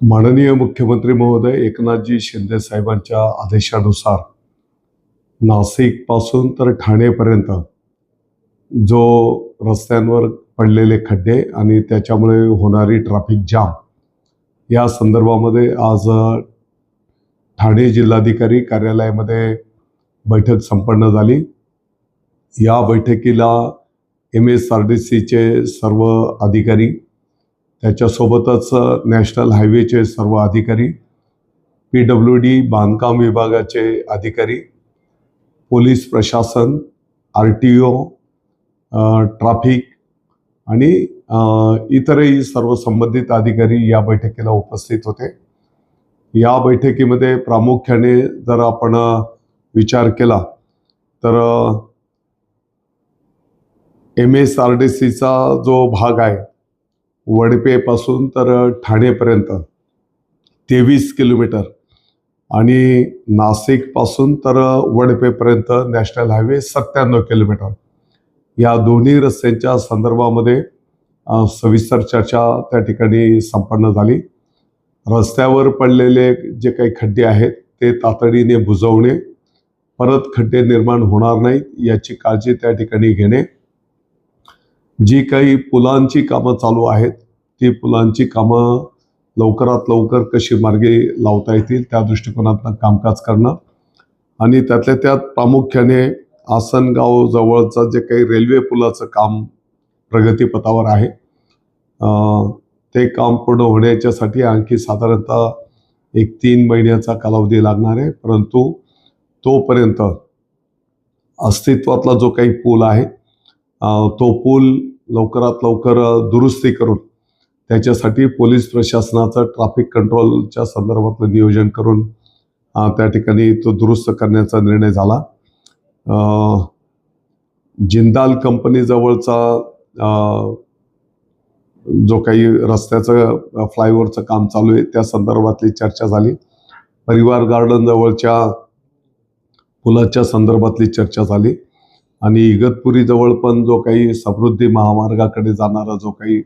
माननीय मुख्यमंत्री महोदय एकनाथजी शिंदे साहेबांच्या आदेशानुसार नाशिकपासून तर ठाणेपर्यंत जो रस्त्यांवर पडलेले खड्डे आणि त्याच्यामुळे होणारी ट्रॅफिक जाम या संदर्भामध्ये आज ठाणे जिल्हाधिकारी कार्यालयामध्ये बैठक संपन्न झाली. या बैठकीला एम एस आर डी सीचे सर्व अधिकारी त्याच्यासोबतच नॅशनल हायवेचे सर्व अधिकारी पी डब्ल्यू डी बांधकाम विभागाचे अधिकारी पोलीस प्रशासन आर टी ओ ट्राफिक आणि इतरही सर्व संबंधित अधिकारी या बैठकीला उपस्थित होते. या बैठकीमध्ये प्रामुख्याने जर आपण विचार केला तर एम एस आर डी सीचा जो भाग आहे वडपेपासून तर ठाणेपर्यंत. तेवीस किलोमीटर. आणि नाशिकपासून तर वडपेपर्यंत नॅशनल हायवे सत्त्याण्णव किलोमीटर. या दोन्ही रस्त्यांच्या संदर्भामध्ये सविस्तर चर्चा त्या ठिकाणी संपन्न झाली. रस्त्यावर पडलेले जे काही खड्डे आहेत ते तातडीने बुजवणे परत खड्डे निर्माण होणार नाहीत याची काळजी त्या ठिकाणी घेणे जी काही पुलांची कामं चालू आहेत ती पुलांची कामं लवकरात लवकर कशी मार्गे लावता येतील त्या दृष्टिकोनातनं कामकाज करणं. आणि त्यातल्या त्यात प्रामुख्याने आसनगाव जवळचं जे काही रेल्वे पुलाचं काम प्रगतीपथावर आहे ते काम पूर्ण होण्याच्यासाठी आणखी साधारणतः एक तीन महिन्याचा कालावधी लागणार आहे. परंतु तोपर्यंत अस्तित्वातला जो काही पूल आहे तो पूल लवकरात लवकर दुरुस्ती करून त्याच्यासाठी पोलीस प्रशासनाचं ट्रॅफिक कंट्रोलच्या संदर्भातलं नियोजन करून त्या ठिकाणी तो दुरुस्त करण्याचा निर्णय झाला. जिंदाल कंपनीजवळचा जो काही रस्त्याचं फ्लायओव्हरचं काम चालू आहे त्या संदर्भातली चर्चा झाली. परिवार गार्डन जवळच्या पुलाच्या संदर्भातली चर्चा झाली. आणि इगतपुरी जवळ पण जो काही समृद्धी महामार्गाकडे जाणारा जो काही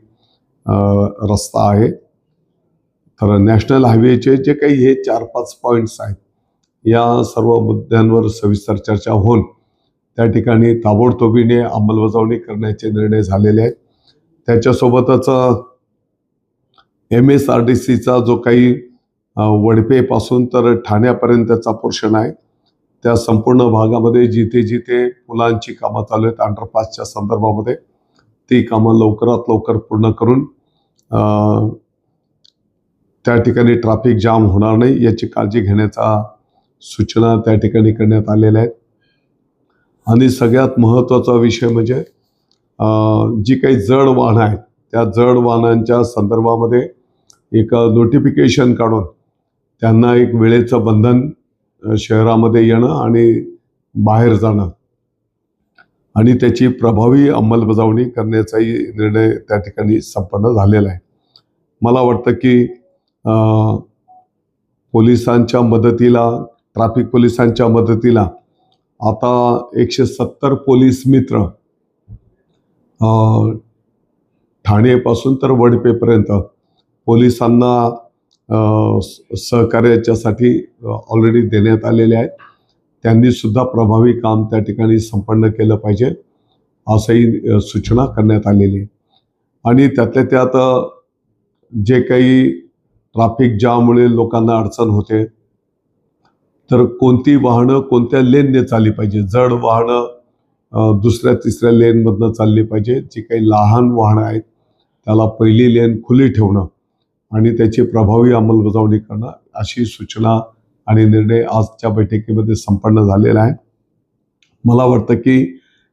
रस्ता आहे तर नॅशनल हायवेचे जे काही हे चार पाच पॉईंट्स आहेत या सर्व मुद्द्यांवर सविस्तर चर्चा होऊन त्या ठिकाणी ताबडतोबीने अंमलबजावणी करण्याचे निर्णय झालेले आहेत. त्याच्यासोबतच एम एस आर डी सीचा जो काही वडपेपासून तर ठाण्यापर्यंतचा पोर्शन आहे त्या संपूर्ण भागामध्ये जिथे जिथे पुलांची कामं चालू आहेत अंडरपासच्या संदर्भामध्ये ती कामं लवकरात लवकर पूर्ण करून त्या ठिकाणी ट्रॅफिक जाम होणार नाही याची काळजी घेण्याचा सूचना त्या ठिकाणी करण्यात आलेल्या आहेत. आणि सगळ्यात महत्त्वाचा विषय म्हणजे जी काही जड वाहनं आहेत त्या जड वाहनांच्या संदर्भामध्ये एक नोटिफिकेशन काढून त्यांना एक वेळेचं बंधन शहरामध्ये येणं आणि बाहेर जाणं. आणि त्याची प्रभावी अंमलबजावणी करण्याचाही निर्णय त्या ठिकाणी संपन्न झालेला आहे. मला वाटतं की पोलिसांच्या मदतीला ट्रॅफिक पोलिसांच्या मदतीला आता एकशे सत्तर पोलीस मित्र ठाणेपासून तर वडपेपर्यंत पोलिसांना सहकार्याच्यासाठी ऑलरेडी देण्यात आलेले आहेत. त्यांनी सुद्धा प्रभावी काम त्या ठिकाणी संपन्न केलं पाहिजे असंही सूचना करण्यात आलेली आहे. आणि त्यातल्या त्यात जे काही ट्राफिक जाममुळे लोकांना अडचण होते तर कोणती वाहनं कोणत्या लेनने चालली पाहिजे? जड वाहनं दुसऱ्या तिसऱ्या लेनमधनं चालली पाहिजे. जी काही लहान वाहनं आहेत त्याला पहिली लेन खुली ठेवणं. आणि त्याची प्रभावी अंमलबजावणी करणं अशी सूचना आणि निर्णय आजच्या बैठकीमध्ये संपन्न झालेला आहे. मला वाटतं की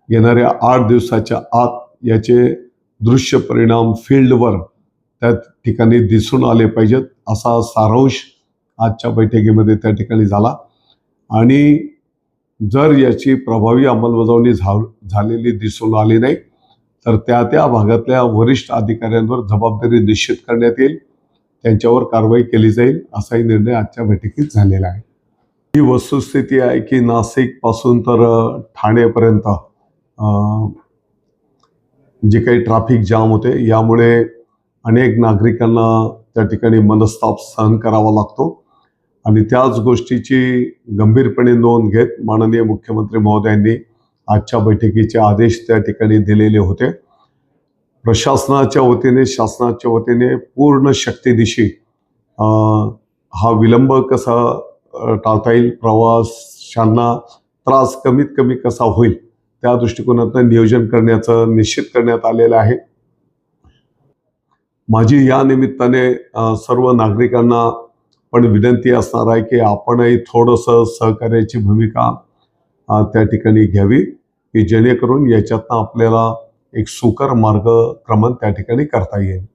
येणाऱ्या आठ दिवसाच्या आत याचे दृश्य परिणाम फील्डवर त्या ठिकाणी दिसून आले पाहिजेत असा सारांश आजच्या बैठकीमध्ये त्या ठिकाणी झाला. आणि जर याची प्रभावी अंमलबजावणी झालेली दिसून आली नाही तर त्या त्या भागातल्या वरिष्ठ अधिकाऱ्यांवर जबाबदारी निश्चित करण्यात येईल. त्यांच्यावर कारवाई केली जाईल असाही निर्णय आजच्या बैठकीत झालेला आहे. ही वस्तुस्थिती आहे की नाशिकपासून तर ठाणेपर्यंत जे काही ट्रॅफिक जाम होते यामुळे अनेक नागरिकांना त्या ठिकाणी मनस्ताप सहन करावा लागतो. आणि त्याच गोष्टीची गंभीरपणे नोंद घेत माननीय मुख्यमंत्री महोदयांनी आजच्या बैठकीचे आदेश त्या ठिकाणी दिलेले होते. प्रशासनाच्या वतीने शासनाच्या वतीने पूर्ण शक्तीदिशी हा विलंब कसा टाळता येईल प्रवाशांना त्रास कमीत कमी कसा होईल त्या दृष्टिकोनातून नियोजन करण्याचं निश्चित करण्यात आलेलं आहे. माझी या निमित्ताने सर्व नागरिकांना पण विनंती असणार आहे की आपणही थोडंसं सहकार्याची भूमिका त्या ठिकाणी घ्यावी की जेणेकरून याच्यातनं आपल्याला एक सुकर मार्ग क्रमण त्या ठिकाणी करता येईल.